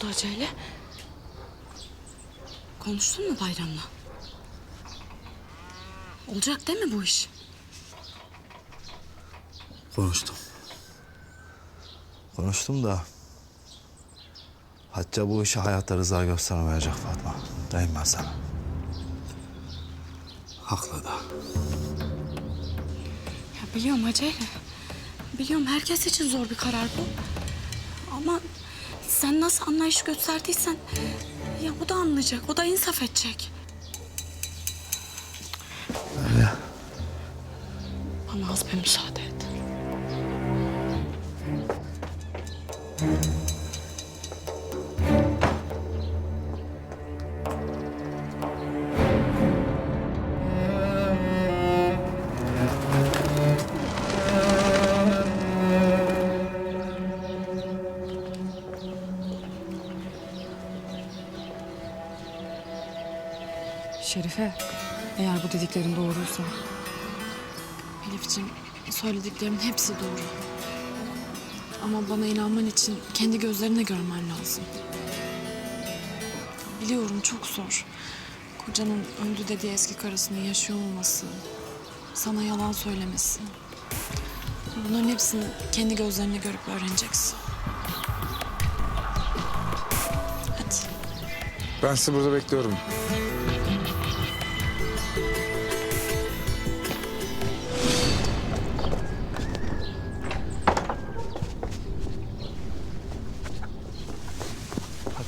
oldu Hacı'yla? Konuştun mu Bayram'la? Olacak değil mi bu iş? Konuştum. Konuştum da... Hacca bu işe hayatta rıza göstermeyecek Fatma. Deyim ben sana. Haklı da. Ya biliyorum Hacı'yla. Biliyorum herkes için zor bir karar bu. Ama sen nasıl anlayış gösterdiysen... Ya o da anlayacak, o da insaf edecek. Öyle. Bana az bir müsaade et. Şerife, eğer bu dediklerin doğruysa Elif'ciğim söylediklerin hepsi doğru. Ama bana inanman için kendi gözlerine görmen lazım. Biliyorum çok zor. Kocanın öldü dediği eski karısının yaşıyor olması, sana yalan söylemesi. Bunların hepsini kendi gözlerine görüp öğreneceksin. Hadi. Ben sizi burada bekliyorum.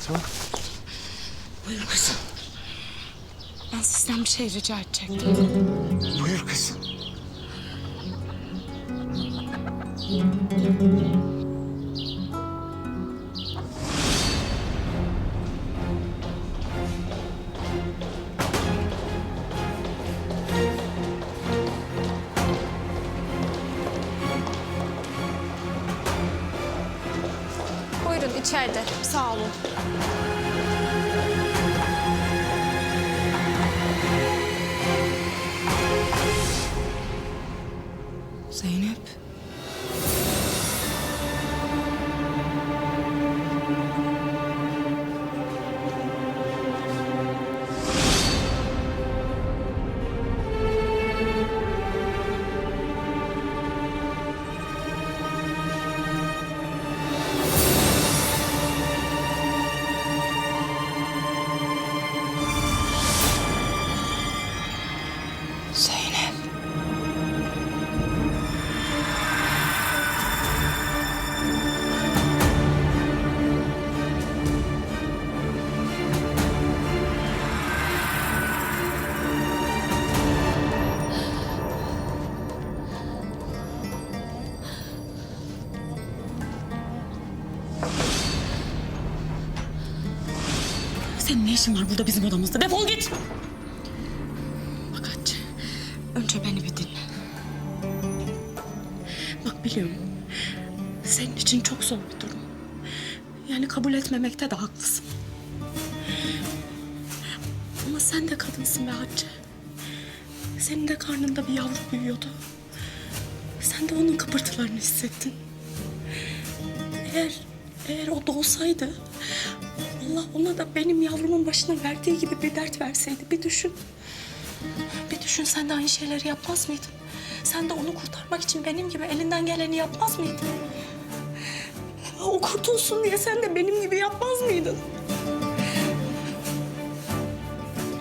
Fatma. Buyur kızım. Ben sizden bir şey rica edecektim. Buyur kızım. İçeride. Sağ olun. İşin var burada bizim odamızda? Defol git! Bak Hatice, önce beni bir dinle. Bak biliyorum, senin için çok zor bir durum. Yani kabul etmemekte de haklısın. Ama sen de kadınsın be Hatice. Senin de karnında bir yavru büyüyordu. Sen de onun kıpırtılarını hissettin. Eğer, eğer o doğsaydı... Allah ona da benim yavrumun başına verdiği gibi bir dert verseydi. Bir düşün. Bir düşün sen de aynı şeyleri yapmaz mıydın? Sen de onu kurtarmak için benim gibi elinden geleni yapmaz mıydın? O kurtulsun diye sen de benim gibi yapmaz mıydın?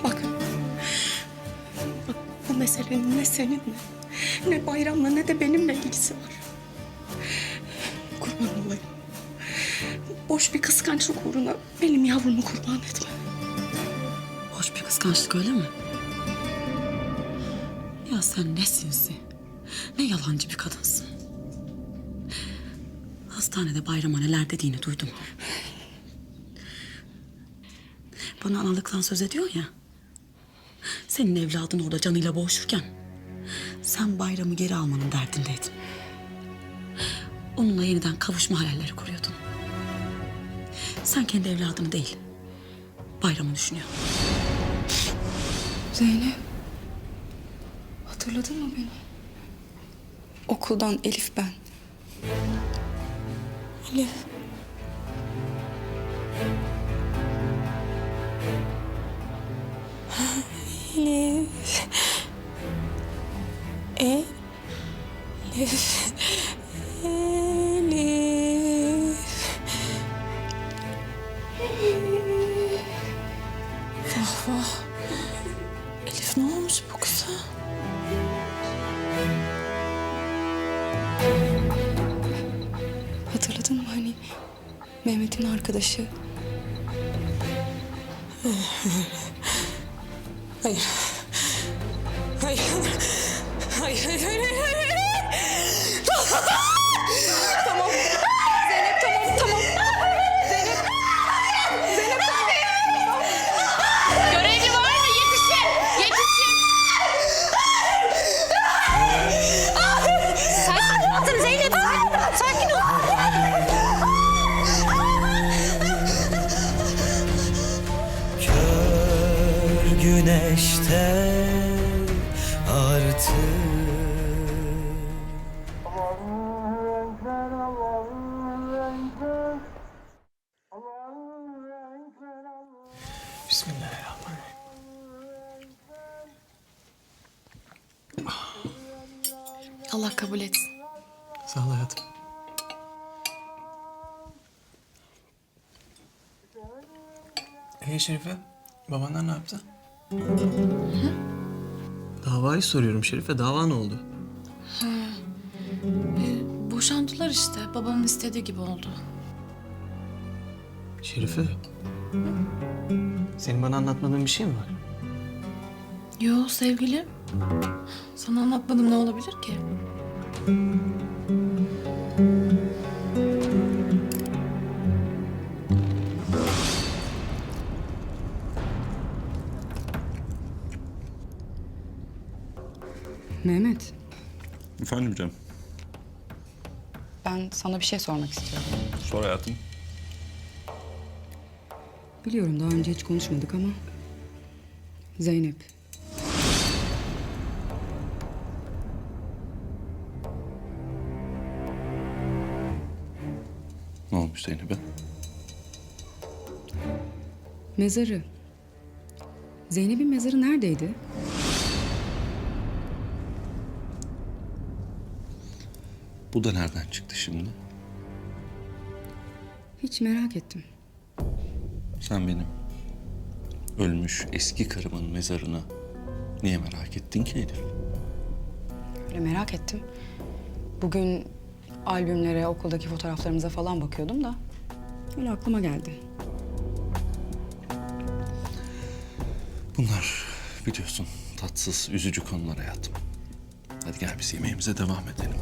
Bak. Bak bu meselenin ne seninle, ne bayramla ne de benimle ilgisi var. Kurban olayım. Boş bir kıskançlık uğruna benim yavrumu kurban etme. Hoş bir kıskançlık öyle mi? Ya sen ne sinsi, ne yalancı bir kadınsın. Hastanede bayrama neler dediğini duydum. Bana analıktan söz ediyor ya. Senin evladın orada canıyla boğuşurken... ...sen bayramı geri almanın derdindeydin. Onunla yeniden kavuşma hayalleri kuruyordun. Sen kendi evladını değil, bayramı düşünüyorsun. Zeynep. Hatırladın mı beni? Okuldan Elif ben. Elif. Elif. Elif. Mehmet'in arkadaşı? Hayır. Hayır. Hayır, hayır, hayır, güneşte artık Bismillahirrahmanirrahim. Allah kabul etsin. Sağ ol hayatım. Hey Şerife, babanlar ne yaptı? Davayı soruyorum Şerife, dava ne oldu? Boşandılar işte. Babamın istediği gibi oldu. Şerife, senin bana anlatmadığın bir şey mi var? Yo sevgilim. Sana anlatmadım ne olabilir ki? Mehmet, Efendim canım. ben sana bir şey sormak istiyorum. Sor hayatım. Biliyorum daha önce hiç konuşmadık ama... Zeynep. Ne olmuş Zeynep'e? Mezarı. Zeynep'in mezarı neredeydi? Bu da nereden çıktı şimdi? Hiç merak ettim. Sen benim ölmüş eski karımın mezarını niye merak ettin ki Elif? Öyle merak ettim. Bugün albümlere, okuldaki fotoğraflarımıza falan bakıyordum da... Öyle aklıma geldi. Bunlar biliyorsun tatsız, üzücü konular hayatım. Hadi gel biz yemeğimize devam edelim.